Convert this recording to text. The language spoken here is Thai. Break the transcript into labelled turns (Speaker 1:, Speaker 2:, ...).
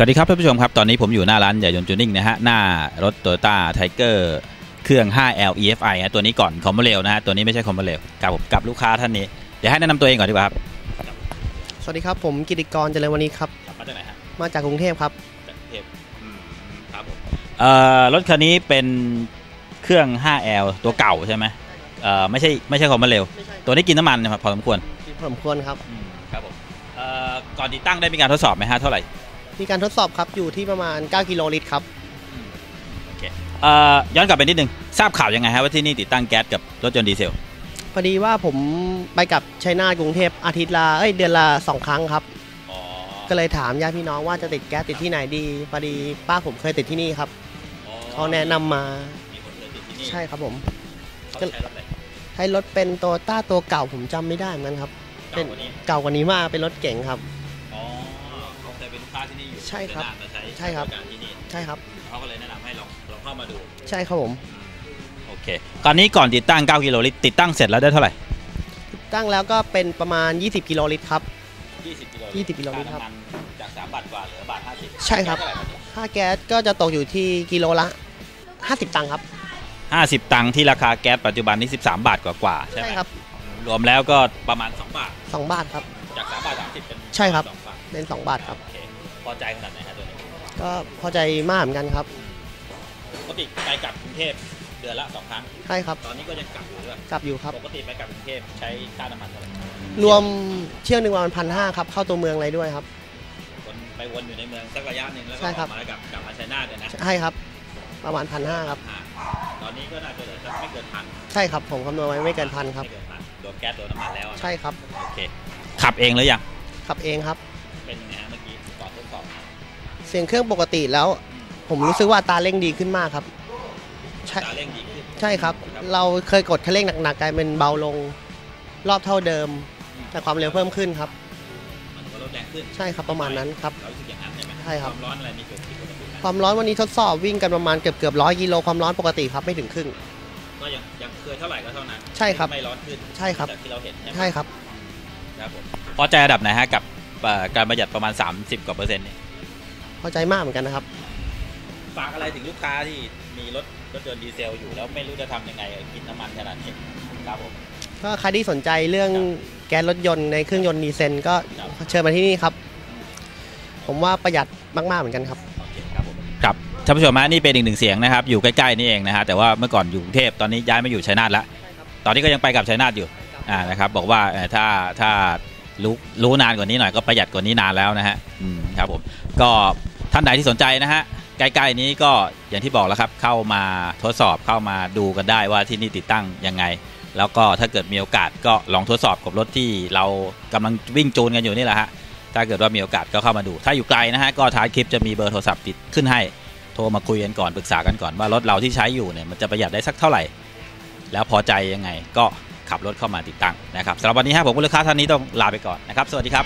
Speaker 1: สวัสดีครับท่านผู้ชมครับ ตอนนี้ผมอยู่หน้าร้านใหญ่ยนต์จูนิ่งนะฮะ หน้ารถ Toyota Tiger เครื่อง 5L EFI นะตัวนี้ก่อนคอมโบเรลนะฮะ ตัวนี้ไม่ใช่คอมโบเรลกับผมกับลูกค้าท่านนี้ เดี๋ยวให้แนะนำตัวเองก่อนดีกว่าครับ
Speaker 2: สวัสดีครับ ผมกิติกรเจริญวันนี้ครับ
Speaker 1: มาจากไหนฮะ
Speaker 2: มาจากกรุงเทพครับ
Speaker 1: จากกรุงเทพครับผมเอ่อรถคันนี้เป็นเครื่อง 5L ตัวเก่าใช่ไหมเอ่อไม่ใช่ไม่ใช่คอมโบเรล
Speaker 2: ไม่ใช่
Speaker 1: ตัวนี้กินน้ำมันนะครับพอสมควร
Speaker 2: พอสมควรครับ
Speaker 1: ครับผมเอ่อก่อนติดตั้งได้มีการทดสอบไหมฮะเท่าไหร่
Speaker 2: มีการทดสอบครับอยู่ที่ประมาณ 9 กิโลลิตรครับ
Speaker 1: เอ่อย้อนกลับไปนิดนึงทราบข่าวยังไงฮะว่าที่นี่ติดตั้งแก๊สกับรถยนต์ดีเซล
Speaker 2: พอดีว่าผมไปกับชัยนาทกรุงเทพอาทิตย์ละเอ้ยเดือนละสองครั้งครับ
Speaker 1: อ๋อ
Speaker 2: ก็เลยถามญาติพี่น้องว่าจะติดแก๊สติดที่ไหนดีพอดีป้าผมเคยติดที่นี่ครับเขาแนะนำมา
Speaker 1: มีคนเคยติดที่นี่
Speaker 2: ใช่ครับผม
Speaker 1: เขาใช้รถอะไร
Speaker 2: ให้รถเป็นโตต้าตัวเก่าผมจำไม่ได้เหมือนกันครับเป็
Speaker 1: เก่านกว่านี้
Speaker 2: เก่ากว่านี้มากเป็นรถเก๋งครับ
Speaker 1: อ๋อเขาเคยเป็นลูกค้าที่นี่อยู่
Speaker 2: ใช่ครับ
Speaker 1: เดินทางมาใช้
Speaker 2: ใช่ครับ
Speaker 1: บริการที่นี่
Speaker 2: ใช่ครับ
Speaker 1: เขาก็เลยแนะนำให้ลองลองเข้ามาดู
Speaker 2: ใช่ครับผม
Speaker 1: โอเคตอนนี้ก่อนติดตั้ง 9 กิโลลิตรติดตั้งเสร็จแล้วได้เท่าไหร่
Speaker 2: ตั้งแล้วก็เป็นประมาณ 20 กิโลลิตรครับ
Speaker 1: 20 กิโล
Speaker 2: 20กิโลลิตรครับา
Speaker 1: น้ำมันจาก3บาทกว่าเหลือบาท50
Speaker 2: ใช่ครับค่าแก๊สก็จะตกอยู่ที่กิโลละ 50 ตังค์ครับ
Speaker 1: 50 ตังค์ที่ราคาแก๊สปัจจุบันนี้13 บาทกว่าๆใช่ไห
Speaker 2: ใช่
Speaker 1: ม
Speaker 2: ครับ
Speaker 1: รวมแล้วก็ประมาณ 2 บาท
Speaker 2: 2 บาทครับ
Speaker 1: จาก3บาท30เป็น
Speaker 2: ใช่ครับ
Speaker 1: 2บาท
Speaker 2: เป็น 2 บาทครับ
Speaker 1: โอเคพอใจขนาดไหนฮะตัวนี้
Speaker 2: ก็พอใจมากเหมือนกันครับ
Speaker 1: ปกติไปกลับกรุงเทพเดือนละสองครั้ง
Speaker 2: ใช่ครับ
Speaker 1: ตอนนี้ก็ยังกลับอยู่ด้วย
Speaker 2: กลับอยู่ครับ
Speaker 1: ปกติไปกลับกรุงเทพใช้ค่าน้ำมันเท่าไหร่
Speaker 2: รวมเที่ยวหนึ่งประมาณพันห้าครับเข้าตัวเมืองอะไรด้วยครับ
Speaker 1: วนไปวนอยู่ในเมืองสักระยะหนึ่งแล้วก็
Speaker 2: ใช่
Speaker 1: อ
Speaker 2: ครั
Speaker 1: อบกมาแล้วกลับกลับมาชัยนาทเนี่ยนะ
Speaker 2: ใช่ครับ ประมาณพันห้าครับ
Speaker 1: อ่าตอนนี้ก็น่าจะเหลือสักไม่เกินพัน
Speaker 2: ใช่ครับผมคำนวณไว้ไม่เกินพันครับ
Speaker 1: ไม่เกินพันรวมแก๊สรวมน้ำมันแล้วนะ
Speaker 2: ใช่ครับ
Speaker 1: โอเคขับเองหรือยัง
Speaker 2: ขับเองครับ
Speaker 1: เสี
Speaker 2: ยงเครื่องปกติแล้ว ผมรู้สึกว่าอัตราเร่งดีขึ้นมากครับใช่
Speaker 1: ตาเร่งดีขึ้น
Speaker 2: ใช่ครับ เราเคยกดคันเร่งหนักๆกลายเป็นเบาลงรอบเท่าเดิม แต่ความเร็วเพิ่มขึ้นครับ
Speaker 1: มันก็ลดแรงขึ้น
Speaker 2: ใช่ครับประมาณนั้นครับ
Speaker 1: เรารู้สึกอย่างนั้นใช่ไหม
Speaker 2: ใช่ครับ
Speaker 1: ความร้อนอะไรมีเกิดขึ้นปกติไหม
Speaker 2: ความร้อนวันนี้ทดสอบวิ่งกันประมาณเกือบเกือบร้อยกิโลความร้อนปกติครับไม่ถึงครึ่ง
Speaker 1: ก็ยังยังเคยเท่าไหร่ก็เท่านั้น
Speaker 2: ใช่ครับ
Speaker 1: ไม่ร้อนขึ้น
Speaker 2: ใช่ครับ
Speaker 1: จากที่เราเห็นใช่ไหม
Speaker 2: ใช่ครับ
Speaker 1: ครับผมพอใจระดับไหนฮะกับเอ่อการประหยัดประมาณ 30 กว่าเปอร์เซ็นต์นี่
Speaker 2: พอใจมากเหมือนกันนะครับ
Speaker 1: ฝากอะไรถึงลูกค้าที่มีรถรถยนต์ดีเซลอยู่แล้วไม่รู้จะทำยังไงกินน้ำมันขนาดนี้ครับผม
Speaker 2: ก็ใครที่สนใจเรื่อง
Speaker 1: ครับ
Speaker 2: แก๊สรถยนต์ในเครื่องยนต์ดีเซลก็
Speaker 1: ครับ
Speaker 2: เชิญมาที่นี่ครับ ผมว่าประหยัดมากๆเหมือนกันครับ
Speaker 1: โอเคครับผมครับท่านผู้ชมฮะนี่เป็นอีกหนึ่งเสียงนะครับ อยู่ใกล้ๆนี่เองนะฮะแต่ว่าเมื่อก่อนอยู่กรุงเทพตอนนี้ย้ายมาอยู่ชัยนาทแล้วตอนนี้ก็ยังไปกับชัยนาทอยู่อ่านะครับบอกว่าเอ่อถ้าถ้า รู้รู้นานกว่านี้หน่อยก็ประหยัดกว่านี้นานแล้วนะฮะอืมครับผมก็ท่านไหนที่สนใจนะฮะใกล้ๆนี้ก็อย่างที่บอกแล้วครับเข้ามาทดสอบเข้ามาดูกันได้ว่าที่นี่ติดตั้งยังไง แล้วก็ถ้าเกิดมีโอกาสก็ลองทดสอบกับรถที่เรากำลังวิ่งจูนกันอยู่นี่แหละฮะถ้าเกิดว่ามีโอกาสก็เข้ามาดู ถ้าอยู่ไกลนะฮะก็ท้ายคลิปจะมีเบอร์โทรศัพท์ติดขึ้นให้โทรมาคุยกันก่อนปรึกษากันก่อนว่ารถเราที่ใช้อยู่เนี่ยมันจะประหยัดได้สักเท่าไหร่ แล้วพอใจยังไงก็ ขับรถเข้ามาติดตั้งนะครับสำหรับวันนี้ฮะผมกุลูกค้าท่านนี้ต้องลาไปก่อนนะครับ สวัสดีครับ